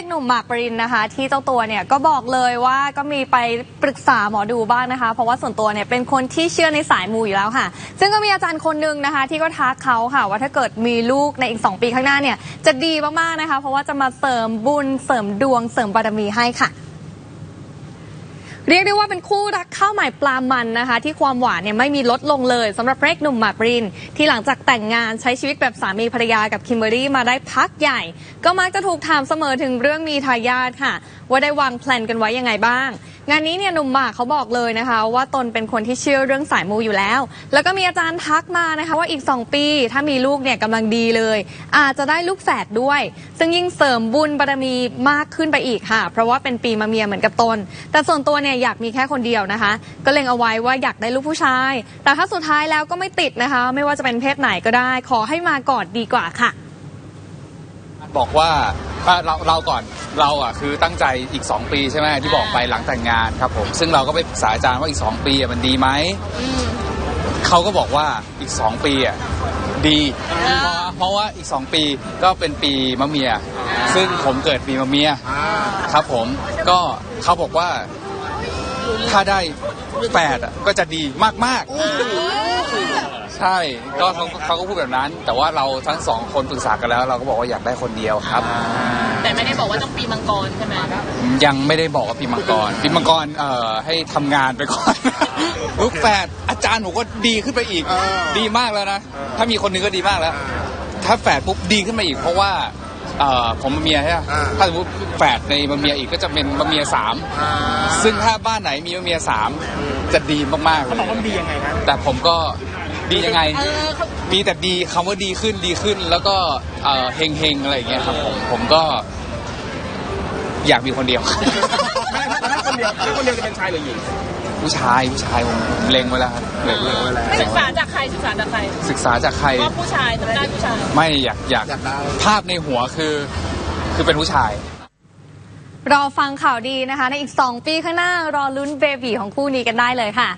อกหนุ่มหมากปรินนะคะ ที่เจ้าตัวเนี่ยก็บอกเลยว่าก็มีไปปรึกษาหมอดูบ้างนะคะ เพราะว่าส่วนตัวเนี่ยเป็นคนที่เชื่อในสายมูอยู่แล้วค่ะ ซึ่งก็มีอาจารย์คนหนึ่งนะคะ ที่ก็ทักเขาค่ะ ว่าถ้าเกิดมีลูกในอีก 2 ปีข้างหน้าเนี่ยจะดีมากๆนะคะ เพราะว่าจะมาเสริมบุญเสริมดวงเสริมบารมีให้ค่ะ เรียกได้ว่าเป็นคู่รักข้าวใหม่ปลามันนะคะ ที่ความหวานเนี่ยไม่มีลดลงเลยสำหรับพระเอกหนุ่มหมากปริน ที่หลังจากแต่งงานใช้ชีวิตแบบสามีภรรยากับคิมเบอรี่มาได้พักใหญ่ ก็มักจะถูกถามเสมอถึงเรื่องมีทายาทค่ะ ว่าได้วางแผนกันไว้ยังไงบ้าง งานนี้เนี่ยหนุ่มหมากเขาบอกเลยนะคะ ว่าตนเป็นคนที่เชื่อเรื่องสายมูอยู่แล้ว แล้วก็มีอาจารย์ทักมานะคะว่าอีก 2 ปี ถ้ามีลูกเนี่ยกำลังดีเลย อาจจะได้ลูกแฝดด้วย ซึ่งยิ่งเสริมบุญบารมีมากขึ้นไปอีกค่ะ เพราะว่าเป็นปีมาเมียเหมือนกับตน แต่ส่วนตัวเนี่ยอยากมีแค่คนเดียวนะคะ ก็เล็งเอาไว้ว่าอยากได้ลูกผู้ชาย แต่ถ้าสุดท้ายแล้วก็ไม่ติดนะคะ ไม่ว่าจะเป็นเพศไหนก็ได้ ขอให้มาก่อนดีกว่าค่ะ บอกว่า เราเราก่อนเราอะคือตั้งใจอีก 2 ปีใช่ไหมที่บอกไปหลังแต่งงานครับผมซึ่งเราก็ไปปรึกษาอาจารย์ว่าอีก 2 ปีอะมันดีไหมเขาก็บอกว่าอีก 2 ปีอะดีเพราะเพราะว่าอีก 2 ปีก็เป็นปีมะเมีย ซึ่งผมเกิดปีมะเมียครับผมก็เขาบอกว่าถ้าได้แปดอะก็จะดีมากๆ ใช่ก็เขาเขาก็พูดแบบนั้น แต่ว่าเราทั้งสองคนปรึกษากันแล้ว เราก็บอกว่าอยากได้คนเดียวครับ แต่ไม่ได้บอกว่าต้องปีมังกรใช่ไหมยังไม่ได้บอกว่าปีมังกรปีมังกรเอ่อให้ทำงานไปก่อน ลูกแฝดอาจารย์หนูก็ดีขึ้นไปอีก ดีมากแล้วนะ ถ้ามีคนหนึงก็ดีมากแล้ว ถ้าแฝดปุ๊บดีขึ้นมาอีก เพราะว่าเอ่อผมมาเมียใช่ไหมถ้าสมมติแฝดในมาเมียอีกก็จะเป็นมาเมียสามซึ่งถ้าบ้านไหนมีมาเมียสามจะดีมากๆเขาบอกว่ามันดียังไงนะแต่ผมก็ ดียังไงมีแต่ดีคำว่าดีขึ้นดีขึ้น แล้วก็เอ่อเฮงเฮงๆอะไรอย่างเงี้ยครับผมผมก็ อยากมีคนเดียวถ้าคนเดียวถ้าคนเดียวจะเป็นชายหรือหญิง ผู้ชายผู้ชายผมเล็งไว้แล้วครับเล็งไว้แล้วศึกษาจากใครศึกษาจากใครศึกษาจากใครว่าผู้ชายต้องได้ผู้ชาย ไม่อยากอยากอยากได้ ภาพในหัวคือคือเป็นผู้ชาย รอฟังข่าวดีนะคะ ในอีก 2 ปีข้างหน้า รอลุ้นเบบีของคู่นี้กันได้เลยค่ะ